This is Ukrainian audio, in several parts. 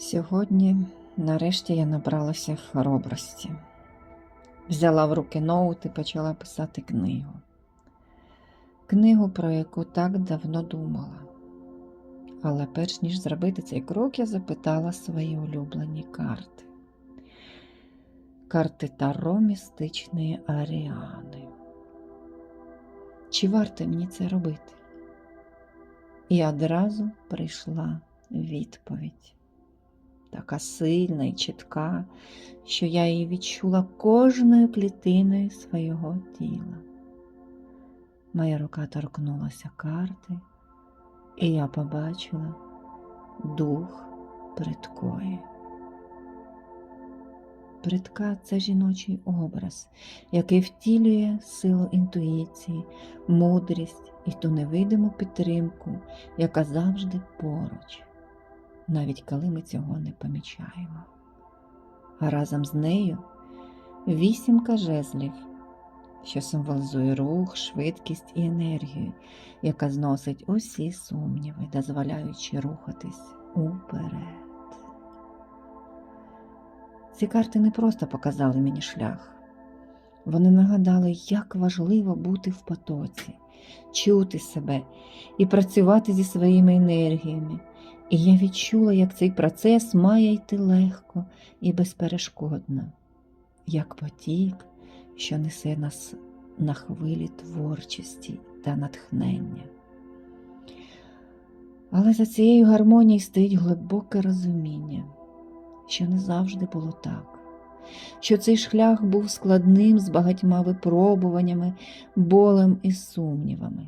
Сьогодні, нарешті, я набралася хоробрості. Взяла в руки ноут і почала писати книгу. Книгу, про яку так давно думала. Але перш ніж зробити цей крок, я запитала свої улюблені карти. Карти Таро містичної Аріани. Чи варто мені це робити? І одразу прийшла відповідь така сильна і чітка, що я її відчула кожною клітиною свого тіла. Моя рука торкнулася карти, і я побачила дух предкої. Предка це жіночий образ, який втілює силу інтуїції, мудрість і ту невидиму підтримку, яка завжди поруч навіть коли ми цього не помічаємо. А разом з нею вісімка жезлів, що символізує рух, швидкість і енергію, яка зносить усі сумніви, дозволяючи рухатись уперед. Ці карти не просто показали мені шлях. Вони нагадали, як важливо бути в потоці, чути себе і працювати зі своїми енергіями, і я відчула, як цей процес має йти легко і безперешкодно, як потік, що несе нас на хвилі творчості та натхнення. Але за цією гармонією стоїть глибоке розуміння, що не завжди було так, що цей шлях був складним з багатьма випробуваннями, болем і сумнівами.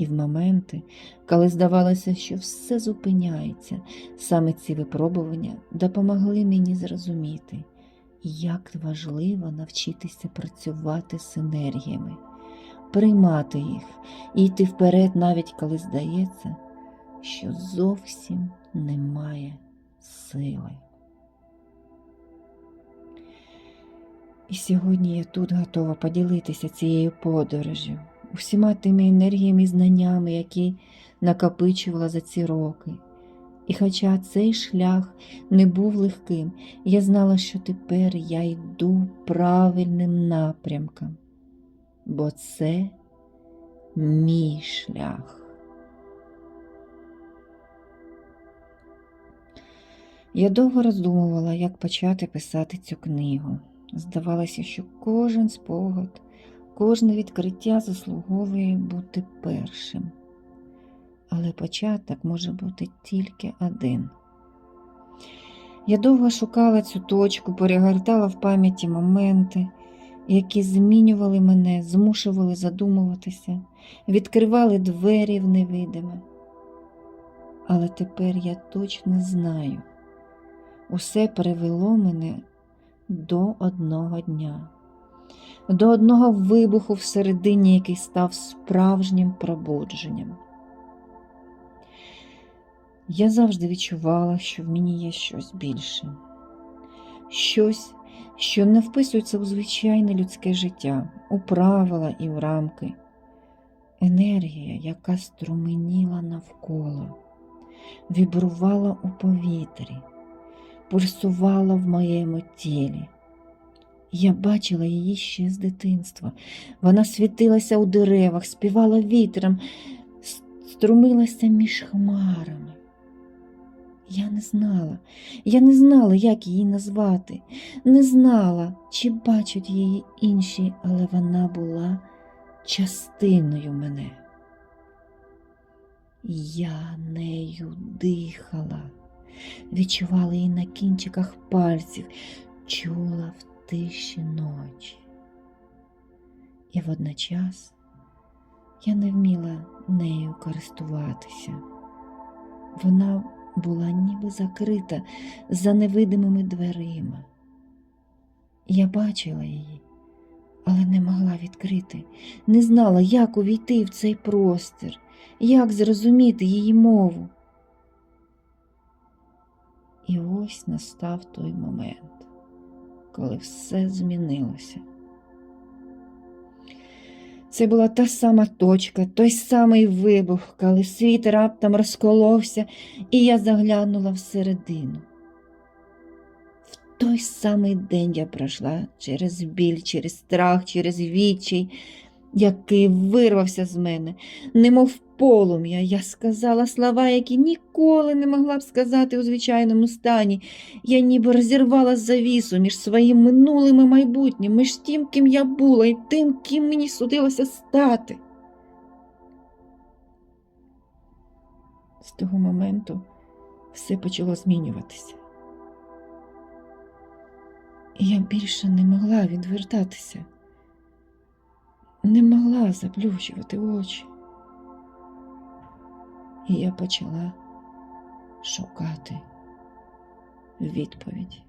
І в моменти, коли здавалося, що все зупиняється, саме ці випробування допомогли мені зрозуміти, як важливо навчитися працювати з енергіями, приймати їх і йти вперед, навіть коли здається, що зовсім немає сили. І сьогодні я тут готова поділитися цією подорожю усіма тими енергіями і знаннями, які накопичувала за ці роки. І хоча цей шлях не був легким, я знала, що тепер я йду правильним напрямком, бо це мій шлях. Я довго роздумувала, як почати писати цю книгу. Здавалося, що кожен спогад Кожне відкриття заслуговує бути першим, але початок може бути тільки один. Я довго шукала цю точку, перегортала в пам'яті моменти, які змінювали мене, змушували задумуватися, відкривали двері в невидиме. Але тепер я точно знаю, усе привело мене до одного дня до одного вибуху всередині, який став справжнім пробудженням. Я завжди відчувала, що в мені є щось більше, щось, що не вписується у звичайне людське життя, у правила і у рамки, енергія, яка струменіла навколо, вібрувала у повітрі, пульсувала в моєму тілі. Я бачила її ще з дитинства. Вона світилася у деревах, співала вітром, струмилася між хмарами. Я не знала, я не знала, як її назвати, не знала, чи бачать її інші, але вона була частиною мене. Я нею дихала, відчувала її на кінчиках пальців, чула в тиші ночі. І водночас я не вміла нею користуватися. Вона була ніби закрита за невидимими дверима. Я бачила її, але не могла відкрити, не знала, як увійти в цей простір, як зрозуміти її мову. І ось настав той момент коли все змінилося. Це була та сама точка, той самий вибух, коли світ раптом розколовся, і я заглянула всередину. В той самий день я пройшла через біль, через страх, через відчай, який вирвався з мене, немов полум'я. Я сказала слова, які ніколи не могла б сказати у звичайному стані. Я ніби розірвала завісу між своїм минулим і майбутнім, між тим, ким я була, і тим, ким мені судилося стати. З того моменту все почало змінюватися. Я більше не могла відвертатися, не могла заплющувати очі. І я почала шукати відповіді.